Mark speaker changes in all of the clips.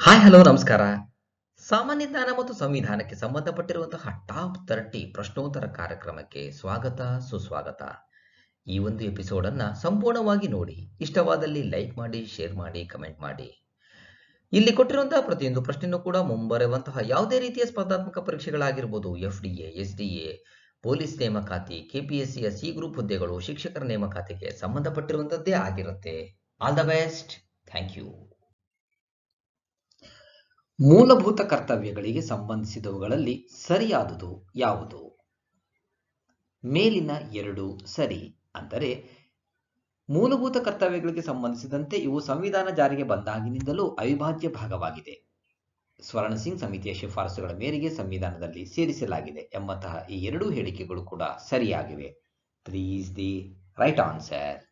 Speaker 1: Hi hello ನಮಸ್ಕಾರ. ಸಾಮಾನ್ಯ ಜ್ಞಾನ ಮತ್ತು ಸಂವಿಧಾನಕ್ಕೆ ಸಂಬಂಧಪಟ್ಟಿರುವಂತಹ ಟಾಪ್ ತರ್ಟಿ ಪ್ರಶ್ನೋತ್ತರ ಕಾರ್ಯಕ್ರಮಕ್ಕೆ ಸ್ವಾಗತ, ಸುಸ್ವಾಗತ. ಈ ಒಂದು ಎಪಿಸೋಡ್ ಅನ್ನ ಸಂಪೂರ್ಣವಾಗಿ ನೋಡಿ. ಇಷ್ಟವಾದಲ್ಲಿ ಲೈಕ್ ಮಾಡಿ ಶೇರ್ ಮಾಡಿ ಕಮೆಂಟ್ ಮಾಡಿ. ಇಲ್ಲಿ ಕೊಟ್ಟಿರುವಂತಹ ಪ್ರತಿಯೊಂದು ಪ್ರಶ್ನೆಯೂ ಕೂಡ ಮುಂಬರುವಂತಹ ಯಾವುದೇ ರೀತಿಯ ಸ್ಪರ್ಧಾತ್ಮಕ ಪರೀಕ್ಷೆಗಳಾಗಿರ್ಬೋದು F D S D A police ನೇಮಕಾತಿ ಕೆಪಿಎಸ್ಸಿಯ ಸಿ ಗ್ರೂಪ್ ಹುದ್ದೆಗಳು, ಶಿಕ್ಷಕರ ನೇಮಕಾತಿಗೆ ಸಂಬಂಧಪಟ್ಟಿರುವಂತದ್ದೇ ಆಗಿರುತ್ತೆ. All the best thank you ಮೂಲಭೂತ ಕರ್ತವ್ಯಗಳಿಗೆ ಸಂಬಂಧಿಸಿದವುಗಳಲ್ಲಿ ಸರಿಯಾದುದು ಯಾವುದು? ಮೇಲಿನ ಎರಡು ಸರಿ. ಅಂದರೆ, ಮೂಲಭೂತ ಕರ್ತವ್ಯಗಳಿಗೆ ಸಂಬಂಧಿಸಿದಂತೆ ಇವು ಸಂವಿಧಾನ ಜಾರಿಗೆ ಬಂದಾಗಿನಿಂದಲೂ ಅವಿಭಾಜ್ಯ ಭಾಗವಾಗಿದೆ. ಸ್ವರ್ಣ ಸಿಂಗ್ ಸಮಿತಿಯ ಶಿಫಾರಸುಗಳ ಮೇರೆಗೆ ಸಂವಿಧಾನದಲ್ಲಿ ಸೇರಿಸಲಾಗಿದೆ ಎಂಬಂತಹ ಈ ಎರಡೂ ಹೇಳಿಕೆಗಳು ಕೂಡ ಸರಿಯಾಗಿವೆ. Please the right answer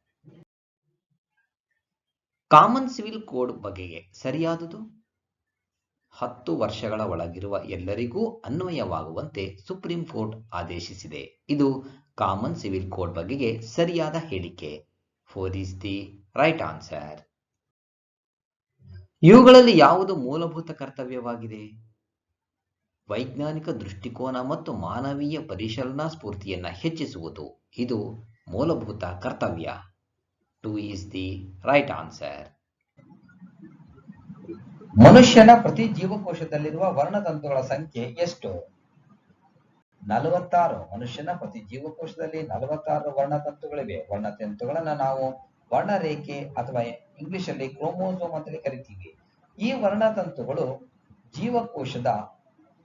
Speaker 1: common civil code ಬಗೆಗೆ ಸರಿಯಾದುದು? ಹತ್ತು ವರ್ಷಗಳ ಒಳಗಿರುವ ಎಲ್ಲರಿಗೂ ಅನ್ವಯವಾಗುವಂತೆ ಸುಪ್ರೀಂ ಕೋರ್ಟ್ ಆದೇಶಿಸಿದೆ. ಇದು ಕಾಮನ್ ಸಿವಿಲ್ ಕೋಡ್ ಬಗೆಗೆ ಸರಿಯಾದ ಹೇಳಿಕೆ. Four is the right answer ಇವುಗಳಲ್ಲಿ ಯಾವುದು ಮೂಲಭೂತ ಕರ್ತವ್ಯವಾಗಿದೆ? ವೈಜ್ಞಾನಿಕ ದೃಷ್ಟಿಕೋನ ಮತ್ತು ಮಾನವೀಯ ಪರಿಶೀಲನಾ ಸ್ಫೂರ್ತಿಯನ್ನ ಹೆಚ್ಚಿಸುವುದು. ಇದು ಮೂಲಭೂತ ಕರ್ತವ್ಯ. Two is the right answer ಮನುಷ್ಯನ ಪ್ರತಿ ಜೀವಕೋಶದಲ್ಲಿರುವ ವರ್ಣತಂತುಗಳ ಸಂಖ್ಯೆ ಎಷ್ಟು? ನಲವತ್ತಾರು. ಮನುಷ್ಯನ ಪ್ರತಿ ಜೀವಕೋಶದಲ್ಲಿ ನಲವತ್ತಾರು ವರ್ಣತಂತುಗಳಿವೆ. ವರ್ಣತಂತುಗಳನ್ನ ನಾವು ವರ್ಣರೇಖೆ ಅಥವಾ ಇಂಗ್ಲಿಷ್ ಅಲ್ಲಿ ಕ್ರೋಮೋಸೋಮ್ ಅಂತಲೇ ಕರಿತೀವಿ. ಈ ವರ್ಣತಂತುಗಳು ಜೀವಕೋಶದ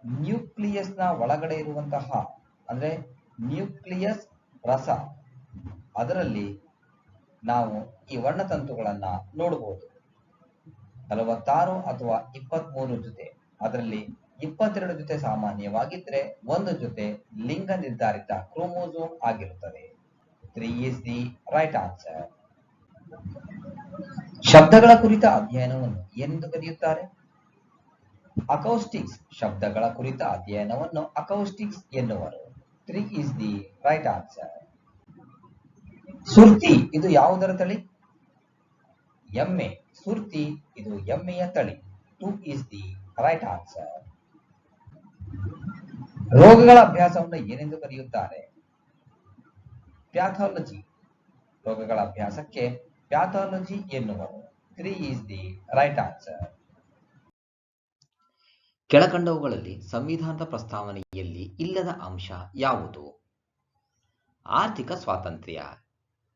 Speaker 1: ನ್ಯೂಕ್ಲಿಯಸ್ನ ಒಳಗಡೆ ಇರುವಂತಹ, ಅಂದ್ರೆ ನ್ಯೂಕ್ಲಿಯಸ್ ರಸ. ಅದರಲ್ಲಿ ನಾವು ಈ ವರ್ಣತಂತುಗಳನ್ನ ನೋಡಬಹುದು ನಲವತ್ತಾರು ಅಥವಾ ಇಪ್ಪತ್ಮೂರು ಜೊತೆ. ಅದರಲ್ಲಿ ಇಪ್ಪತ್ತೆರಡು ಜೊತೆ ಸಾಮಾನ್ಯವಾಗಿದ್ರೆ ಒಂದು ಜೊತೆ ಲಿಂಗ ನಿರ್ಧಾರಿತ ಕ್ರೋಮೋಸೋಮ್ ಆಗಿರುತ್ತದೆ. Three is the right answer ಶಬ್ದಗಳ ಕುರಿತ ಅಧ್ಯಯನವನ್ನು ಏನೆಂದು ಕರೆಯುತ್ತಾರೆ? ಅಕೌಸ್ಟಿಕ್ಸ್ ಶಬ್ದಗಳ ಕುರಿತ ಅಧ್ಯಯನವನ್ನು ಅಕೌಸ್ಟಿಕ್ಸ್ ಎನ್ನುವರು. Three is the right answer Surti, ಇದು ಯಾವುದರ ತಳಿ? ಎಮ್ಮೆ. ಸುರ್ತಿ, ಇದು ಎಮ್ಮೆಯ ತಳಿ. Two is the right answer ರೋಗಗಳ ಅಭ್ಯಾಸವನ್ನು ಏನೆಂದು ಕರೆಯುತ್ತಾರೆ? ಪ್ಯಾಥಾಲಜಿ. ರೋಗಗಳ ಅಭ್ಯಾಸಕ್ಕೆ ಪ್ಯಾಥಾಲಜಿ ಎನ್ನುವರು. Three is the right answer ಕೆಳಕಂಡವುಗಳಲ್ಲಿ ಸಂವಿಧಾನದ ಪ್ರಸ್ತಾವನೆಯಲ್ಲಿ ಇಲ್ಲದ ಅಂಶ ಯಾವುದು? ಆರ್ಥಿಕ ಸ್ವಾತಂತ್ರ್ಯ.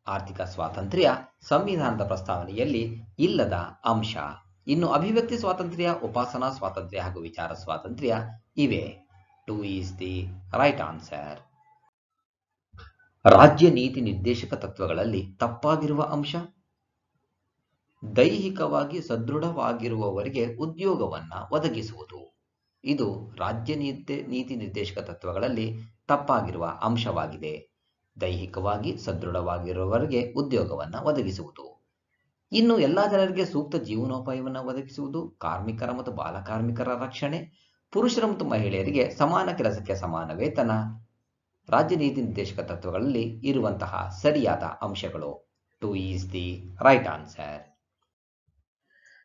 Speaker 1: ಆರ್ಥಿಕ ಸ್ವಾತಂತ್ರ್ಯ ಸಂವಿಧಾನದ ಪ್ರಸ್ತಾವನೆಯಲ್ಲಿ ಇಲ್ಲದ ಅಂಶ. ಇನ್ನು ಅಭಿವ್ಯಕ್ತಿ ಸ್ವಾತಂತ್ರ್ಯ, ಉಪಾಸನಾ ಸ್ವಾತಂತ್ರ್ಯ ಹಾಗೂ ವಿಚಾರ ಸ್ವಾತಂತ್ರ್ಯ ಇವೆ. Two is the right answer. ರಾಜ್ಯ ನೀತಿ ನಿರ್ದೇಶಕ ತತ್ವಗಳಲ್ಲಿ ತಪ್ಪಾಗಿರುವ ಅಂಶ? ದೈಹಿಕವಾಗಿ ಸದೃಢವಾಗಿರುವವರಿಗೆ ಉದ್ಯೋಗವನ್ನ ಒದಗಿಸುವುದು. ಇದು ರಾಜ್ಯ ನೀತಿ ನೀತಿ ನಿರ್ದೇಶಕ ತತ್ವಗಳಲ್ಲಿ ತಪ್ಪಾಗಿರುವ ಅಂಶವಾಗಿದೆ. ದೈಹಿಕವಾಗಿ ಸದೃಢವಾಗಿರುವವರಿಗೆ ಉದ್ಯೋಗವನ್ನ ಒದಗಿಸುವುದು. ಇನ್ನು ಎಲ್ಲ ಜನರಿಗೆ ಸೂಕ್ತ ಜೀವನೋಪಾಯವನ್ನು ಒದಗಿಸುವುದು, ಕಾರ್ಮಿಕರ ಮತ್ತು ಬಾಲಕಾರ್ಮಿಕರ ರಕ್ಷಣೆ, ಪುರುಷರ ಮತ್ತು ಮಹಿಳೆಯರಿಗೆ ಸಮಾನ ಕೆಲಸಕ್ಕೆ ಸಮಾನ ವೇತನ, ರಾಜ್ಯ ನೀತಿ ನಿರ್ದೇಶಕ ತತ್ವಗಳಲ್ಲಿ ಇರುವಂತಹ ಸರಿಯಾದ ಅಂಶಗಳು. Two is the right answer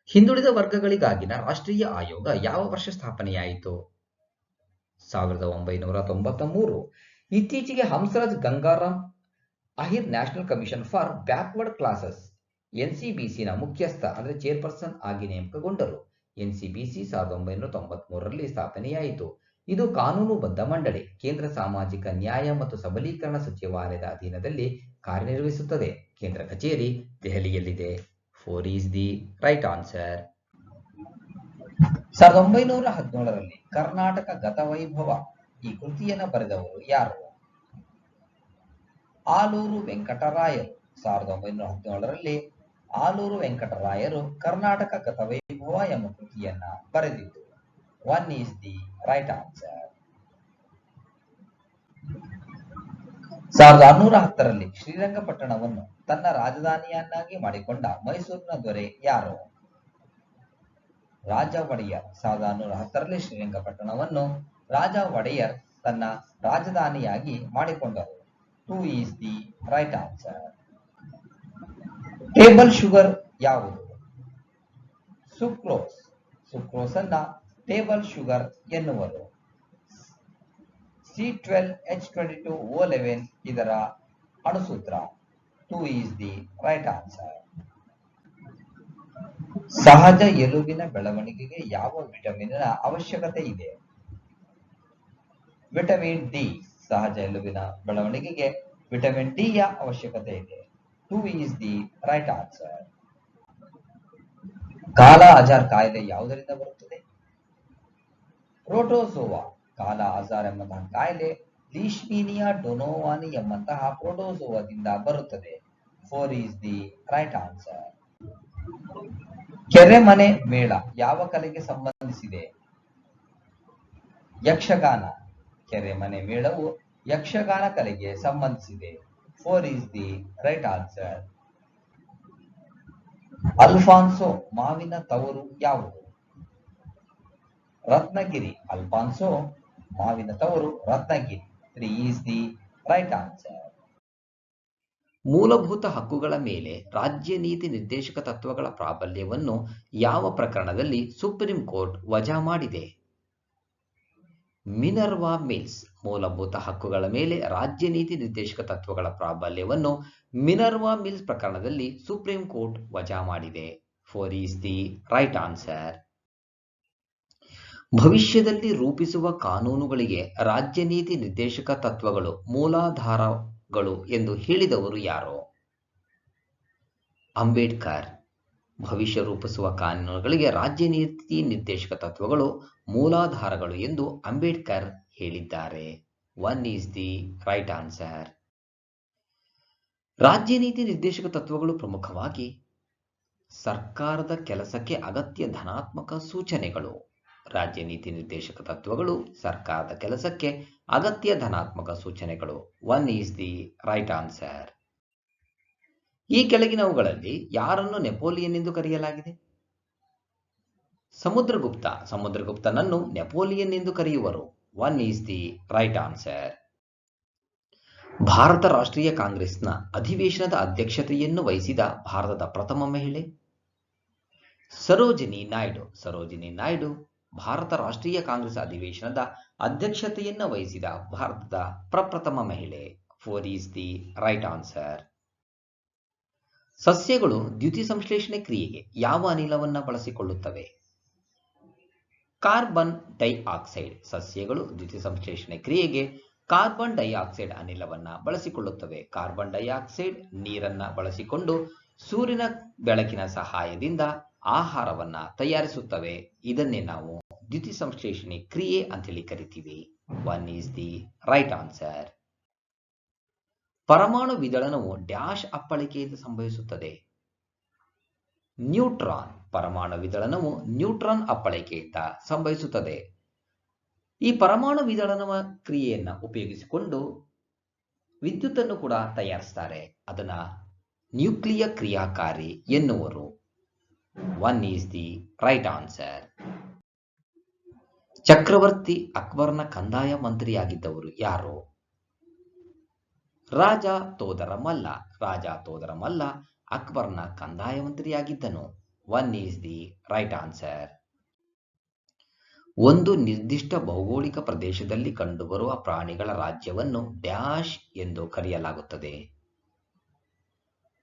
Speaker 1: ಹಿಂದುಳಿದ ವರ್ಗಗಳಿಗಾಗಿನ ರಾಷ್ಟ್ರೀಯ ಆಯೋಗ ಯಾವ ವರ್ಷ ಸ್ಥಾಪನೆಯಾಯಿತು? ಸಾವಿರದ ಒಂಬೈನೂರ ತೊಂಬತ್ತ ಮೂರು. ಇತ್ತೀಚೆಗೆ Hansraj Gangaram, Ahir National Commission for Backward Classes, ಎನ್ಸಿಬಿಸಿನ ಮುಖ್ಯಸ್ಥ ಅಂದ್ರೆ ಚೇರ್ಪರ್ಸನ್ ಆಗಿ ನೇಮಕಗೊಂಡರು. ಎನ್ಸಿಬಿಸಿ ಸಾವಿರದ ಒಂಬೈನೂರ ತೊಂಬತ್ ಮೂರರಲ್ಲಿ ಸ್ಥಾಪನೆಯಾಯಿತು. ಇದು ಕಾನೂನುಬದ್ಧ ಮಂಡಳಿ. ಕೇಂದ್ರ ಸಾಮಾಜಿಕ ನ್ಯಾಯ ಮತ್ತು ಸಬಲೀಕರಣ ಸಚಿವಾಲಯದ ಅಧೀನದಲ್ಲಿ ಕಾರ್ಯನಿರ್ವಹಿಸುತ್ತದೆ. ಕೇಂದ್ರ ಕಚೇರಿ ದೆಹಲಿಯಲ್ಲಿದೆ. Four is the right answer. ಸಾವಿರದ ಒಂಬೈನೂರ ಹದಿನೇಳರಲ್ಲಿ ಕರ್ನಾಟಕ ಗತವೈಭವ ಈ ಕೃತಿಯನ್ನು ಬರೆದವರು ಯಾರು? ಆಲೂರು ವೆಂಕಟರಾಯರು. ಸಾವಿರದ ಒಂಬೈನೂರ ಹದಿನೇಳರಲ್ಲಿ ಆಲೂರು ವೆಂಕಟರಾಯರು ಕರ್ನಾಟಕ ಗತವೈಭವ ಎಂಬ ಕೃತಿಯನ್ನ ಬರೆದಿದ್ದು. One is the right answer ಸಾವಿರದ ಆರುನೂರ ಹತ್ತರಲ್ಲಿ ಶ್ರೀರಂಗಪಟ್ಟಣವನ್ನು ತನ್ನ ರಾಜಧಾನಿಯನ್ನಾಗಿ ಮಾಡಿಕೊಂಡ ಮೈಸೂರಿನ ದೊರೆ ಯಾರು? ರಾಜ ಒಡೆಯರ್ ಸಾವಿರದ ಆರುನೂರ ಹತ್ತರಲ್ಲಿ ಶ್ರೀರಂಗಪಟ್ಟಣವನ್ನು ರಾಜ ಒಡೆಯರ್ ತನ್ನ ರಾಜಧಾನಿಯಾಗಿ ಮಾಡಿಕೊಂಡರು. Two is the right answer table sugar ಯಾವುದು? ಸುಕ್ರೋಸ್ ಸುಕ್ರೋಸ್ ಅನ್ನ ಟೇಬಲ್ ಶುಗರ್ ಎನ್ನುವರು. C twelve H twenty two O eleven ಇದರ ಅಣುಸೂತ್ರ. Two is the right answer ಸಹಜ ಎಲುಬಿನ ಬೆಳವಣಿಗೆಗೆ ಯಾವ ವಿಟಮಿನ್ ಅವಶ್ಯಕತೆ ಇದೆ? ವಿಟಮಿನ್ ಡಿ ಸಹಜ ಎಲುಬಿನ ಬೆಳವಣಿಗೆಗೆ ವಿಟಮಿನ್ ಡಿ ಯ ಅವಶ್ಯಕತೆ ಇದೆ. Two is the right answer kala azar ಕಾಯಿಲೆ ಯಾವುದರಿಂದ ಬರುತ್ತದೆ? ಪ್ರೋಟೋಸೋವಾ, ಕಾಲಾ ಅಜಾರ್ ಎಂಬಂತಹ ಕಾಯಿಲೆ ಲೀಶ್ಮೀನಿಯಾ ಡೊನೋವಾನಿ ಎಂಬಂತಹ ಪ್ರೋಟೋಸೋವಾದಿಂದ ಬರುತ್ತದೆ. Four is the right answer Keremane ಮೇಳ ಯಾವ ಕಲೆಗೆ ಸಂಬಂಧಿಸಿದೆ? ಯಕ್ಷಗಾನ ಕೆರೆಮನೆ ಮೇಳವು ಯಕ್ಷಗಾನ ಕಲೆಗೆ ಸಂಬಂಧಿಸಿದೆ. Four is the right answer Alphonso, ಮಾವಿನ ತವರು ಯಾವುದು? ರತ್ನಗಿರಿ, ಅಲ್ಫಾನ್ಸೋ, ಮಾವಿನ ತವರು Ratnagiri. Three is the right answer ಮೂಲಭೂತ ಹಕ್ಕುಗಳ ಮೇಲೆ ರಾಜ್ಯ ನೀತಿ ನಿರ್ದೇಶಕ ತತ್ವಗಳ ಪ್ರಾಬಲ್ಯವನ್ನು ಯಾವ ಪ್ರಕರಣದಲ್ಲಿ ಸುಪ್ರೀಂ ಕೋರ್ಟ್ ವಜಾ ಮಾಡಿದೆ? ಮಿನರ್ವಾ ಮಿಲ್ಸ್ ಮೂಲಭೂತ ಹಕ್ಕುಗಳ ಮೇಲೆ ರಾಜ್ಯ ನೀತಿ ನಿರ್ದೇಶಕ ತತ್ವಗಳ ಪ್ರಾಬಲ್ಯವನ್ನು ಮಿನರ್ವಾ ಮಿಲ್ಸ್ ಪ್ರಕರಣದಲ್ಲಿ ಸುಪ್ರೀಂ ಕೋರ್ಟ್ ವಜಾ ಮಾಡಿದೆ. Four is the right answer ಭವಿಷ್ಯದಲ್ಲಿ ರೂಪಿಸುವ ಕಾನೂನುಗಳಿಗೆ ರಾಜ್ಯ ನೀತಿ ನಿರ್ದೇಶಕ ತತ್ವಗಳು ಮೂಲಾಧಾರಗಳು ಎಂದು ಹೇಳಿದವರು ಯಾರು? ಅಂಬೇಡ್ಕರ್. ಭವಿಷ್ಯ ರೂಪಿಸುವ ಕಾನೂನುಗಳಿಗೆ ರಾಜ್ಯ ನೀತಿ ನಿರ್ದೇಶಕ ತತ್ವಗಳು ಮೂಲಾಧಾರಗಳು ಎಂದು ಅಂಬೇಡ್ಕರ್ ಹೇಳಿದ್ದಾರೆ. One is the right answer ರಾಜ್ಯ ನೀತಿ ನಿರ್ದೇಶಕ ತತ್ವಗಳು ಪ್ರಮುಖವಾಗಿ ಸರ್ಕಾರದ ಕೆಲಸಕ್ಕೆ ಅಗತ್ಯ ಧನಾತ್ಮಕ ಸೂಚನೆಗಳು. ರಾಜ್ಯ ನೀತಿ ನಿರ್ದೇಶಕ ತತ್ವಗಳು ಸರ್ಕಾರದ ಕೆಲಸಕ್ಕೆ ಅಗತ್ಯ ಧನಾತ್ಮಕ ಸೂಚನೆಗಳು. One is the right answer ಈ ಕೆಳಗಿನವುಗಳಲ್ಲಿ ಯಾರನ್ನು ನೆಪೋಲಿಯನ್ ಎಂದು ಕರೆಯಲಾಗಿದೆ? ಸಮುದ್ರಗುಪ್ತ. ಸಮುದ್ರಗುಪ್ತನನ್ನು ನೆಪೋಲಿಯನ್ ಎಂದು ಕರೆಯುವರು. One is the right answer Bharat ರಾಷ್ಟ್ರೀಯ ಕಾಂಗ್ರೆಸ್ನ ಅಧಿವೇಶನದ ಅಧ್ಯಕ್ಷತೆಯನ್ನು ವಹಿಸಿದ ಭಾರತದ ಪ್ರಥಮ ಮಹಿಳೆ ಸರೋಜಿನಿ ನಾಯ್ಡು. ಸರೋಜಿನಿ ನಾಯ್ಡು ಭಾರತ ರಾಷ್ಟ್ರೀಯ ಕಾಂಗ್ರೆಸ್ ಅಧಿವೇಶನದ ಅಧ್ಯಕ್ಷತೆಯನ್ನು ವಹಿಸಿದ ಭಾರತದ ಪ್ರಪ್ರಥಮ ಮಹಿಳೆ. Four is the right answer ಸಸ್ಯಗಳು ದ್ಯುತಿ ಸಂಶ್ಲೇಷಣೆ ಕ್ರಿಯೆಗೆ ಯಾವ ಅನಿಲವನ್ನು ಬಳಸಿಕೊಳ್ಳುತ್ತವೆ? ಕಾರ್ಬನ್ ಡೈಆಕ್ಸೈಡ್ ಸಸ್ಯಗಳು ದ್ಯುತಿ ಸಂಶ್ಲೇಷಣೆ ಕ್ರಿಯೆಗೆ ಕಾರ್ಬನ್ ಡೈಆಕ್ಸೈಡ್ ಅನಿಲವನ್ನ ಬಳಸಿಕೊಳ್ಳುತ್ತವೆ. ಕಾರ್ಬನ್ ಡೈಆಕ್ಸೈಡ್ ನೀರನ್ನ ಬಳಸಿಕೊಂಡು ಸೂರ್ಯನ ಬೆಳಕಿನ ಸಹಾಯದಿಂದ ಆಹಾರವನ್ನ ತಯಾರಿಸುತ್ತವೆ. ಇದನ್ನೇ ನಾವು ದ್ಯುತಿ ಸಂಶ್ಲೇಷಣೆ ಕ್ರಿಯೆ ಅಂತೇಳಿ ಕರಿತೀವಿ. One is the right answer ಪರಮಾಣು ವಿದಳನವು ಡ್ಯಾಶ್ ಅಪ್ಪಳಿಕೆಯಿಂದ ಸಂಭವಿಸುತ್ತದೆ. ನ್ಯೂಟ್ರಾನ್ ಪರಮಾಣು ವಿದಳನವು ನ್ಯೂಟ್ರಾನ್ ಅಪ್ಪಳಿಕೆಯಿಂದ ಸಂಭವಿಸುತ್ತದೆ. ಈ ಪರಮಾಣು ವಿದಳನವ ಕ್ರಿಯೆಯನ್ನು ಉಪಯೋಗಿಸಿಕೊಂಡು ವಿದ್ಯುತ್ತನ್ನು ಕೂಡ ತಯಾರಿಸ್ತಾರೆ. ಅದನ್ನ ನ್ಯೂಕ್ಲಿಯ ಕ್ರಿಯಾಕಾರಿ ಎನ್ನುವರು. One is the right answer ಚಕ್ರವರ್ತಿ ಅಕ್ಬರ್ನ ಕಂದಾಯ ಮಂತ್ರಿಯಾಗಿದ್ದವರು ಯಾರು? ರಾಜ ತೋದರ ಮಲ್ಲ ರಾಜ ತೋದರ ಮಲ್ಲ ಅಕ್ಬರ್ನ ಕಂದಾಯ ಮಂತ್ರಿಯಾಗಿದ್ದನು one is the right answer ಒಂದು ನಿರ್ದಿಷ್ಟ ಭೌಗೋಳಿಕ ಪ್ರದೇಶದಲ್ಲಿ ಕಂಡುಬರುವ ಪ್ರಾಣಿಗಳ ರಾಜ್ಯವನ್ನು ಡ್ಯಾಶ್ ಎಂದು ಕರೆಯಲಾಗುತ್ತದೆ.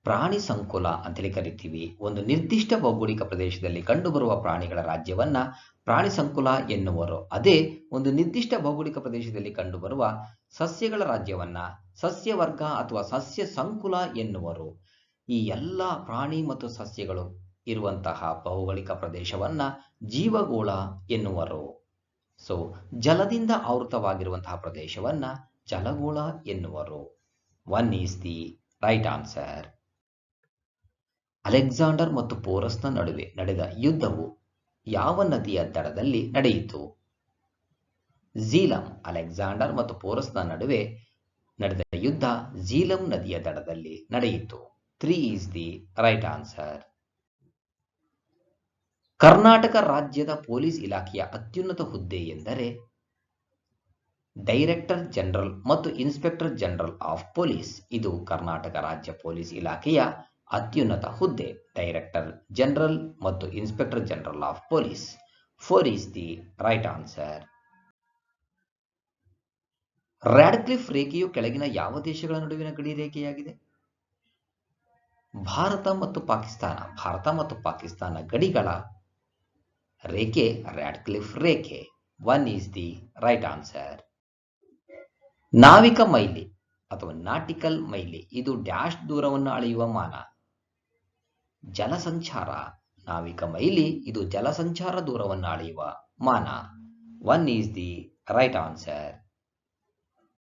Speaker 1: ಪ್ರಾಣಿ ಸಂಕುಲ ಅಂತೇಳಿ ಕರಿತೀವಿ. ಒಂದು ನಿರ್ದಿಷ್ಟ ಭೌಗೋಳಿಕ ಪ್ರದೇಶದಲ್ಲಿ ಕಂಡುಬರುವ ಪ್ರಾಣಿಗಳ ರಾಜ್ಯವನ್ನ ಪ್ರಾಣಿ ಸಂಕುಲ ಎನ್ನುವರು. ಅದೇ ಒಂದು ನಿರ್ದಿಷ್ಟ ಭೌಗೋಳಿಕ ಪ್ರದೇಶದಲ್ಲಿ ಕಂಡುಬರುವ ಸಸ್ಯಗಳ ರಾಜ್ಯವನ್ನ ಸಸ್ಯವರ್ಗ ಅಥವಾ ಸಸ್ಯ ಸಂಕುಲ ಎನ್ನುವರು. ಈ ಎಲ್ಲ ಪ್ರಾಣಿ ಮತ್ತು ಸಸ್ಯಗಳು ಇರುವಂತಹ ಭೌಗೋಳಿಕ ಪ್ರದೇಶವನ್ನ ಜೀವಗೋಳ ಎನ್ನುವರು. ಸೊ ಜಲದಿಂದ ಆವೃತವಾಗಿರುವಂತಹ ಪ್ರದೇಶವನ್ನ ಜಲಗೋಳ ಎನ್ನುವರು. One is the right answer Alexander ಮತ್ತು ಪೋರಸ್ನ ನಡುವೆ ನಡೆದ ಯುದ್ಧವು ಯಾವ ನದಿಯ ದಡದಲ್ಲಿ ನಡೆಯಿತು? ಝೀಲಂ, ಅಲೆಕ್ಸಾಂಡರ್ ಮತ್ತು ಪೋರಸ್ನ ನಡುವೆ ನಡೆದ ಯುದ್ಧ ಝೀಲಂ ನದಿಯ ದಡದಲ್ಲಿ ನಡೆಯಿತು. Three is the right answer Karnataka ರಾಜ್ಯದ ಪೊಲೀಸ್ ಇಲಾಖೆಯ ಅತ್ಯುನ್ನತ ಹುದ್ದೆ ಎಂದರೆ ಡೈರೆಕ್ಟರ್ ಜನರಲ್ ಮತ್ತು ಇನ್ಸ್ಪೆಕ್ಟರ್ ಜನರಲ್ ಆಫ್ ಪೊಲೀಸ್. ಇದು ಕರ್ನಾಟಕ ರಾಜ್ಯ ಪೊಲೀಸ್ ಇಲಾಖೆಯ ಅತ್ಯುನ್ನತ ಹುದ್ದೆ, ಡೈರೆಕ್ಟರ್ ಜನರಲ್ ಮತ್ತು inspector general of police. Four is the right answer. Radcliffe ರೇಖೆಯು ಕೆಳಗಿನ ಯಾವ ದೇಶಗಳ ನಡುವಿನ ಗಡಿ ರೇಖೆಯಾಗಿದೆ ಭಾರತ ಮತ್ತು ಪಾಕಿಸ್ತಾನ. ಭಾರತ ಮತ್ತು ಪಾಕಿಸ್ತಾನ ಗಡಿಗಳ ರೇಖೆ ರ್ಯಾಡ್ಕ್ಲಿಫ್ ರೇಖೆ. One is the right answer. ನಾವಿಕ ಮೈಲಿ ಅಥವಾ ನಾಟಿಕಲ್ ಮೈಲಿ. ಇದು ಡ್ಯಾಶ್ ದೂರವನ್ನು ಅಳೆಯುವ ಮಾನ. ಜಲಸಂಚಾರ. ನಾವಿಕ ಮೈಲಿ ಇದು ಜಲಸಂಚಾರ ದೂರವನ್ನು ಅಳೆಯುವ ಮಾನ. One is the right answer